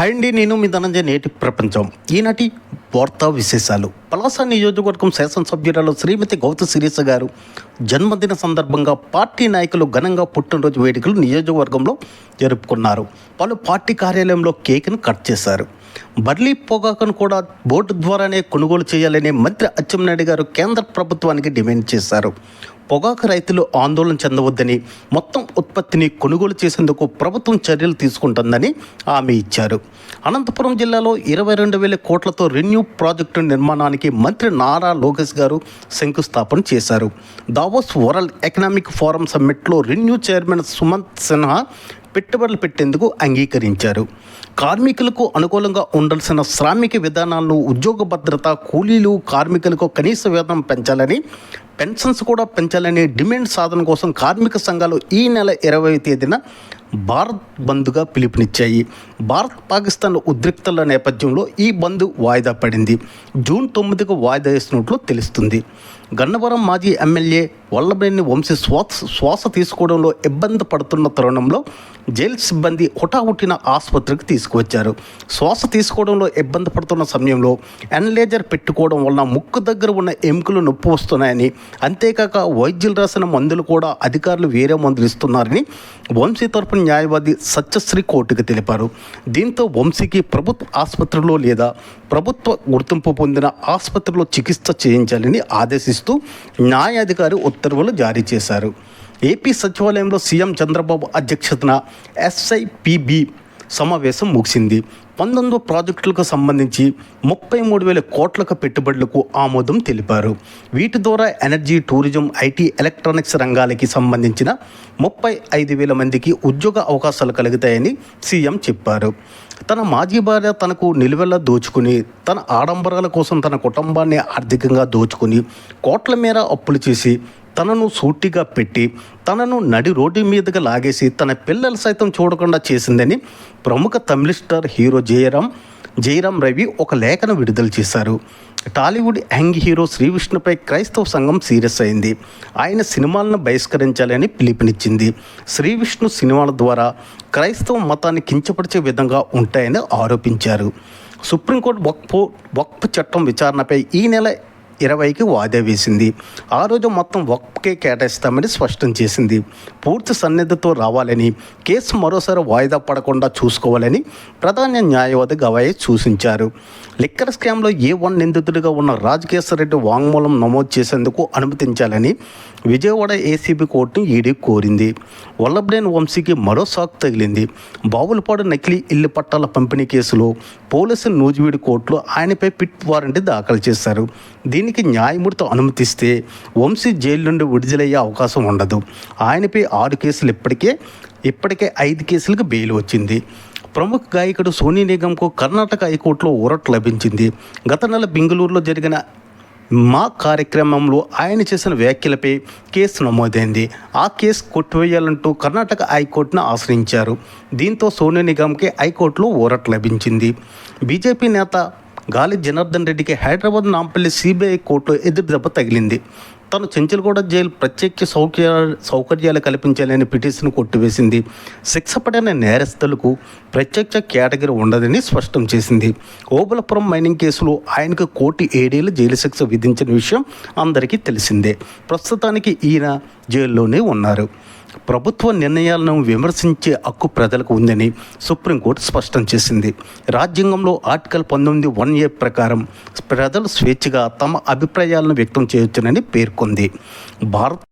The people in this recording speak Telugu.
హాయ్ అండి నేను మీ ధనంజయ నేటి ప్రపంచం. ఈనాటి వార్తా విశేషాలు. పలాస నియోజకవర్గం శాసనసభ్యురాలు శ్రీమతి గౌత శిరీష గారు జన్మదిన సందర్భంగా పార్టీ నాయకులు ఘనంగా పుట్టినరోజు వేడుకలు నియోజకవర్గంలో జరుపుకున్నారు. పలు పార్టీ కార్యాలయంలో కేక్ను కట్ చేశారు. బర్లీ పొగాకును కూడా బోర్డు ద్వారానే కొనుగోలు చేయాలని మంత్రి అచ్చెన్నాయుడు గారు కేంద్ర ప్రభుత్వానికి డిమాండ్ చేశారు. పొగాకు రైతులు ఆందోళన చెందవద్దని మొత్తం ఉత్పత్తిని కొనుగోలు చేసేందుకు ప్రభుత్వం చర్యలు తీసుకుంటుందని హామీ ఇచ్చారు. అనంతపురం జిల్లాలో ఇరవై రెండు వేల కోట్లతో రెన్యూ ప్రాజెక్టు నిర్మాణానికి మంత్రి నారా లోకేష్ గారు శంకుస్థాపన చేశారు. దావోస్ వరల్డ్ ఎకనామిక్ ఫోరం సమ్మిట్లో రెన్యూ చైర్మన్ సుమంత్ సిన్హా పెట్టుబడులు పెట్టేందుకు అంగీకరించారు. కార్మికులకు అనుకూలంగా ఉండాల్సిన శ్రామిక విధానాలను ఉద్యోగ భద్రత కూలీలు కార్మికులకు కనీస వేతనం పెంచాలని పెన్షన్స్ కూడా పెంచాలని డిమాండ్ సాధన కోసం కార్మిక సంఘాలు ఈ నెల ఇరవై తేదీన భారత్ బంద్గా పిలుపునిచ్చాయి. భారత్ పాకిస్తాన్ ఉద్రిక్తల నేపథ్యంలో ఈ బంద్ వాయిదా పడింది. జూన్ తొమ్మిదికి వాయిదా వేసినట్లు తెలుస్తుంది. గన్నవరం మాజీ ఎమ్మెల్యే వల్లభనేని వంశీ శ్వాస శ్వాస తీసుకోవడంలో ఇబ్బంది పడుతున్న తరుణంలో జైలు సిబ్బంది హుటాహుటిన ఆసుపత్రికి తీసుకువచ్చారు. శ్వాస తీసుకోవడంలో ఇబ్బంది పడుతున్న సమయంలో ఎన్లేజర్ పెట్టుకోవడం వలన ముక్కు దగ్గర ఉన్న ఎముకలు నొప్పి వస్తున్నాయని అంతేకాక వైద్యులు రాసిన మందులు కూడా అధికారులు వేరే మందులు ఇస్తున్నారని వంశీ తరపున న్యాయవాది సత్యశ్రీ కోర్టుకు తెలిపారు. దీంతో వంశీకి ప్రభుత్వ ఆసుపత్రిలో లేదా ప్రభుత్వ గుర్తింపు పొందిన ఆసుపత్రిలో చికిత్స చేయించాలని ఆదేశిస్తూ న్యాయాధికారి ఉత్తర్వులు జారీ చేశారు. ఏపీ సచివాలయంలో సీఎం చంద్రబాబు అధ్యక్షతన ఎస్ఐపిబి సమావేశం ముగిసింది. పంతొమ్మిది ప్రాజెక్టులకు సంబంధించి ముప్పై మూడు వేల కోట్లకు పెట్టుబడులకు ఆమోదం తెలిపారు. వీటి ద్వారా ఎనర్జీ టూరిజం ఐటీ ఎలక్ట్రానిక్స్ రంగాలకి సంబంధించిన ముప్పై ఐదు వేల మందికి ఉద్యోగ అవకాశాలు కలుగుతాయని సీఎం చెప్పారు. తన మాజీ భార్య తనకు నిలువెల్లా దోచుకుని తన ఆడంబరాల కోసం తన కుటుంబాన్ని ఆర్థికంగా దోచుకుని కోట్ల మేర అప్పులు చేసి తనను సూటిగా పెట్టి తనను నడి రోడ్డు మీదుగా లాగేసి తన పిల్లలు సైతం చూడకుండా చేసిందని ప్రముఖ తమిళ స్టార్ హీరో జయరాం జయరాం రవి ఒక లేఖను విడుదల చేశారు. టాలీవుడ్ యంగ్ హీరో శ్రీ విష్ణుపై క్రైస్తవ సంఘం సీరియస్ అయింది. ఆయన సినిమాలను బహిష్కరించాలని పిలుపునిచ్చింది. శ్రీ విష్ణు సినిమాల ద్వారా క్రైస్తవ మతాన్ని కించపరిచే విధంగా ఉంటాయని ఆరోపించారు. సుప్రీంకోర్టు వక్ఫ్ వక్ఫ్ చట్టం విచారణపై ఈ నెల ఇరవైకి వాయిదా వేసింది. ఆ రోజు మొత్తం వక్ఫ్కే కేటాయిస్తామని స్పష్టం చేసింది. పూర్తి సన్నిధితో రావాలని కేసు మరోసారి వాయిదా పడకుండా చూసుకోవాలని ప్రధాన న్యాయవాది గవాయి సూచించారు. లిక్కర్ స్కామ్లో ఏ వన్ నిందితుడిగా ఉన్న రాజకేశ్వరరెడ్డి వాంగ్మూలం నమోదు చేసేందుకు అనుమతించాలని విజయవాడ ఏసీబీ కోర్టును ఈడీ కోరింది. వల్లభనేని వంశీకి మరో సాకు తగిలింది. బావులపాడు నకిలీ ఇల్లు పట్టాల పంపిణీ కేసులో పోలీసులు నూజివీడి కోర్టులో ఆయనపై పిట్ వారెంట్ దాఖలు చేశారు. దీనికి న్యాయమూర్తి అనుమతిస్తే వంశీ జైలు నుండి విడుదలయ్యే అవకాశం ఉండదు. ఆయనపై ఆరు కేసులు ఇప్పటికే ఇప్పటికే ఐదు కేసులకు బెయిల్ వచ్చింది. ప్రముఖ గాయకుడు సోనీ నిగంకు కర్ణాటక హైకోర్టులో ఊరట్ లభించింది. గత నెల బెంగళూరులో జరిగిన మా కార్యక్రమంలో ఆయన చేసిన వ్యాఖ్యలపై కేసు నమోదైంది. ఆ కేసు కొట్టివేయాలంటూ కర్ణాటక హైకోర్టును ఆశ్రయించారు. దీంతో సోనీ నిగమ్కి హైకోర్టులో ఊరట్ లభించింది. బీజేపీ నేత గాలి జనార్దన్ రెడ్డికి హైదరాబాద్ నాంపల్లి సిబిఐ కోర్టులో ఎదురు దెబ్బ తగిలింది. తను చెంచల్గూడ జైలు ప్రత్యేక సౌకర్య సౌకర్యాలు కల్పించాలని పిటిషన్ కొట్టివేసింది. శిక్ష పడిన నేరస్తులకు ప్రత్యక్ష కేటగిరీ ఉండదని స్పష్టం చేసింది. ఓబులపురం మైనింగ్ కేసులో ఆయనకు కోటి ఏడేళ్ళు జైలు శిక్ష విధించిన విషయం అందరికీ తెలిసిందే. ప్రస్తుతానికి ఈయన జైల్లోనే ఉన్నారు. ప్రభుత్వ నిర్ణయాలను విమర్శించే హక్కు ప్రజలకు ఉందని సుప్రీంకోర్టు స్పష్టం చేసింది. రాజ్యాంగంలో ఆర్టికల్ పంతొమ్మిది వన్ ఏ ప్రకారం ప్రజలు స్వేచ్ఛగా తమ అభిప్రాయాలను వ్యక్తం చేయవచ్చునని పేర్కొంది. భారత్